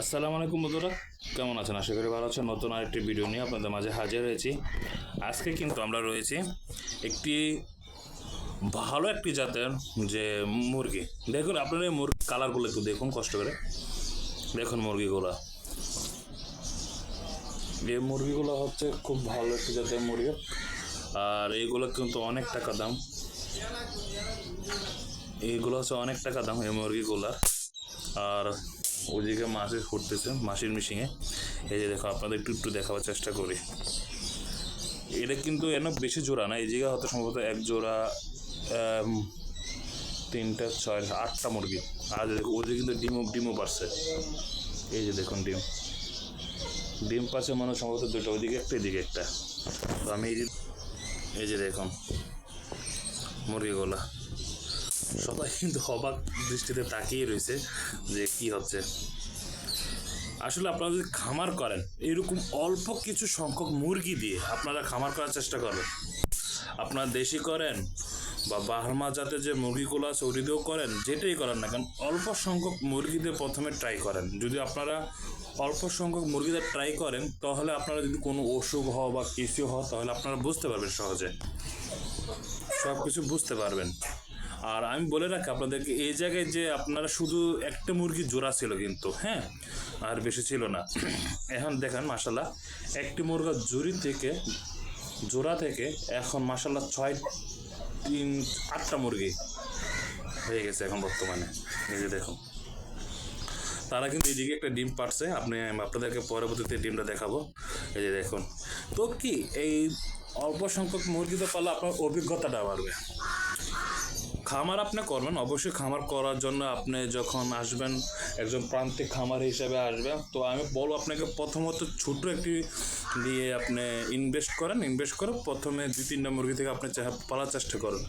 আসসালামু আলাইকুম বন্ধুরা, কেমন আছেন? আশা করি ভালো আছেন। নতুন আরেকটি ভিডিও নিয়ে আপনাদের মাঝে হাজির হয়েছি। আজকে কিন্তু আমরা রয়েছি একটি ভালো একটি জাতের যে মুরগি। দেখুন, আপনারা এই মুরগি কালারগুলো একটু দেখুন, কষ্ট করে। দেখুন মুরগিগুলো। এই মুরগিগুলো হচ্ছে খুব ভালো একটি জাতের মুরগি। আর এইগুলো কিন্তু অনেক টাকা দাম। এইগুলো হচ্ছে অনেক টাকা দাম এই মুরগিগুলার। আর ওইদিকে মাসে ফুটতেছে মাসির মিশিংয়ে এই যে দেখো, আপনাদের একটু একটু দেখাবার চেষ্টা করি। এটা কিন্তু এন বেশি জোড়া না, এই জায়গায় হয়তো সম্ভবত এক জোড়া তিনটা ছয় আটটা মুরগি। আর দেখো, ওদিকে কিন্তু ডিমও ডিমও পারছে। এই যে দেখুন ডিম। ডিম পাচ্ছে মনে হয় সম্ভবত দুটো ওইদিকে একটা, এদিকে একটা। তো আমি এই যে এই যে দেখুন, মুরগিগুলা। সবাই কিন্তু অবাক দৃষ্টিতে তাকিয়ে রয়েছে যে কি হচ্ছে। আসলে আপনারা যদি খামার করেন, এরকম অল্প কিছু সংখ্যক মুরগি দিয়ে আপনারা খামার করার চেষ্টা করেন আপনারা দেশি করেন বা বাহারমা জাতের যে মুরগিগুলো আছে ওটি করেন, যেটাই করেন না কেন, অল্প সংখ্যক মুরগি দিয়ে প্রথমে ট্রাই করেন। যদি আপনারা অল্প সংখ্যক মুরগিতে ট্রাই করেন, তাহলে আপনারা যদি কোনো অসুখ হয় বা কিছু হয় তাহলে আপনারা বুঝতে পারবেন সহজে। সব কিছু বুঝতে পারবেন। আর আমি বলে রাখি আপনাদেরকে, এই জায়গায় যে আপনারা শুধু একটা মুরগি জোড়া ছিল কিন্তু হ্যাঁ? আর বেশি ছিল না। এখন দেখেন মাসাল্লাহ একটি মুরগা জুড়ি থেকে, জোড়া থেকে এখন মাসাল্লাহ ছয়, তিন, আটটা মুরগি হয়ে গেছে এখন বর্তমানে। এই যে দেখুন। তারা কিন্তু এদিকে একটা ডিম পারছে আপনি আপনাদেরকে পরবর্তীতে ডিমটা দেখাবো। এই যে দেখুন। তো কি, এই অল্প সংখ্যক মুরগিতে পারলে আপনার অভিজ্ঞতাটা বাড়বে। খামার আপনি করবেন, অবশ্যই খামার করার জন্য আপনি যখন আসবেন, একজন প্রান্তিক খামার হিসেবে আসবেন তো আমি বলব আপনাকে প্রথমত ছোট একটি দিয়ে আপনি ইনভেস্ট করেন ইনভেস্ট করে প্রথমে দুই, তিনটা মুরগি থেকে আপনি পালার চেষ্টা করেন।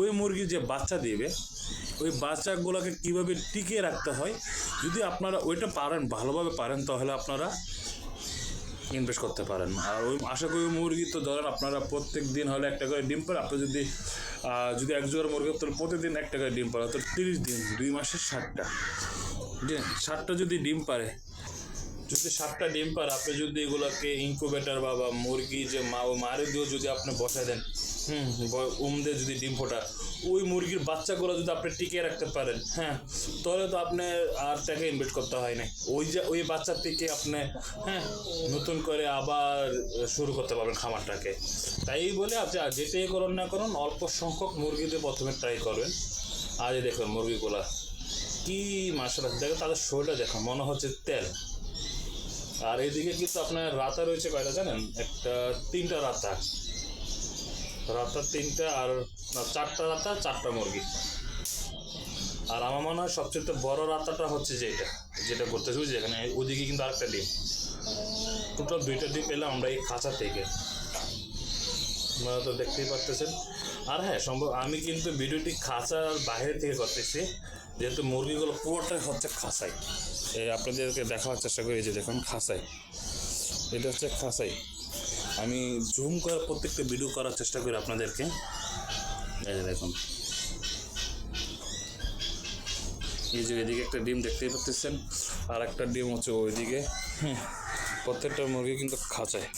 ওই মুরগি যে বাচ্চা দিবে, ওই বাচ্চাগুলোকে কীভাবে টিকিয়ে রাখতে হয়, যদি আপনারা ওইটা পারেন, ভালোভাবে পারেন, তাহলে আপনারা ইনভেস্ট করতে পারেন। আর ওই, আশা করি মুরগি তো ধরেন আপনারা প্রত্যেক দিন হলে একটা করে ডিম পারে আপনি যদি যদি এক জোড়া মুরগি তাহলে প্রতিদিন এক টাকায় ডিম পারে তো তিরিশ দিন, দুই মাসে ষাটটা। বুঝলেন? ষাটটা যদি ডিম পারে যদি সাতটা ডিম পারে আপনি যদি এগুলোকে ইনকুবেটার বা মুরগি যে মা ও মারে দিয়েও যদি আপনি বসায় দেন, হুম উম দিয়ে যদি ডিম ফোটা ওই মুরগির বাচ্চাগুলো যদি আপনি টিকিয়ে রাখতে পারেন হ্যাঁ তাহলে তো আপনি আর টাকা ইনভেস্ট করতে হয় না। ওই যে, ওই বাচ্চার থেকে আপনি হ্যাঁ নতুন করে আবার শুরু করতে পারবেন খামারটাকে। তাই বলে আপনি যেটাই করুন না করুন, অল্প সংখ্যক মুরগিতে প্রথমে ট্রাই করবেন। আর এই দেখুন মুরগিগুলা কি মাসালা দেখো তাদের শরীরটা দেখো, মনে হচ্ছে তেল। আর এইদিকে কিন্তু আপনার রাতা রয়েছে কয়টা জানেন? একটা, তিনটা রাতা। রাতা তিনটা আর চারটা রাতা চারটা মুরগি। আর আমার মনে হয় সবচেয়ে বড় রাতাটা হচ্ছে যে এটা, যেটা যেটা করতেছি যেখানে ওদিকে কিন্তু আরেকটা ডিম। টোটাল দুইটা ডিম পেলাম আমরা এই খাঁচা থেকে। আপনারা তো দেখতেই পারতেছেন। আর হ্যাঁ সম্ভব আমি কিন্তু ভিডিওটি খাঁচার বাইরে থেকে করতেছি, যেহেতু মুরগিগুলো পুরোটাই হচ্ছে খাঁচাই এই আপনাদেরকে দেখাবার চেষ্টা করি যে দেখুন খাঁচাই এটা হচ্ছে খাঁচাই আমি জুম করার প্রত্যেকটা ভিডিও করার চেষ্টা করি আপনাদেরকে। দেখুন। এই যে এদিকে একটা ডিম দেখতেই পাচ্ছেন আর একটা ডিম হচ্ছে ওইদিকে। হুম প্রত্যেকটা মুরগি কিন্তু খাঁচায়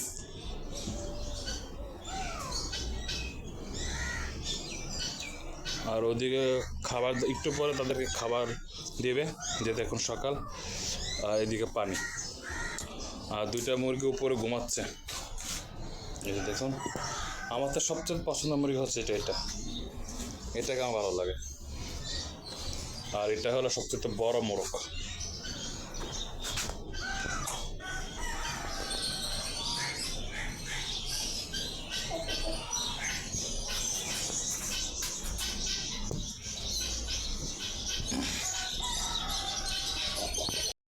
আর ওদিকে খাবার, একটু পরে তাদেরকে খাবার দেবে যেতে এখন সকাল, আর এদিকে পানি। আর দুইটা মুরগি উপরে ঘুমাচ্ছে। এই যে দেখুন, আমার তো সবচেয়ে পছন্দ মুড়ি হচ্ছে এটা এটা। এটাকে আমার ভালো লাগে? আর এটা হলো সবচেয়ে বড় মোরগ।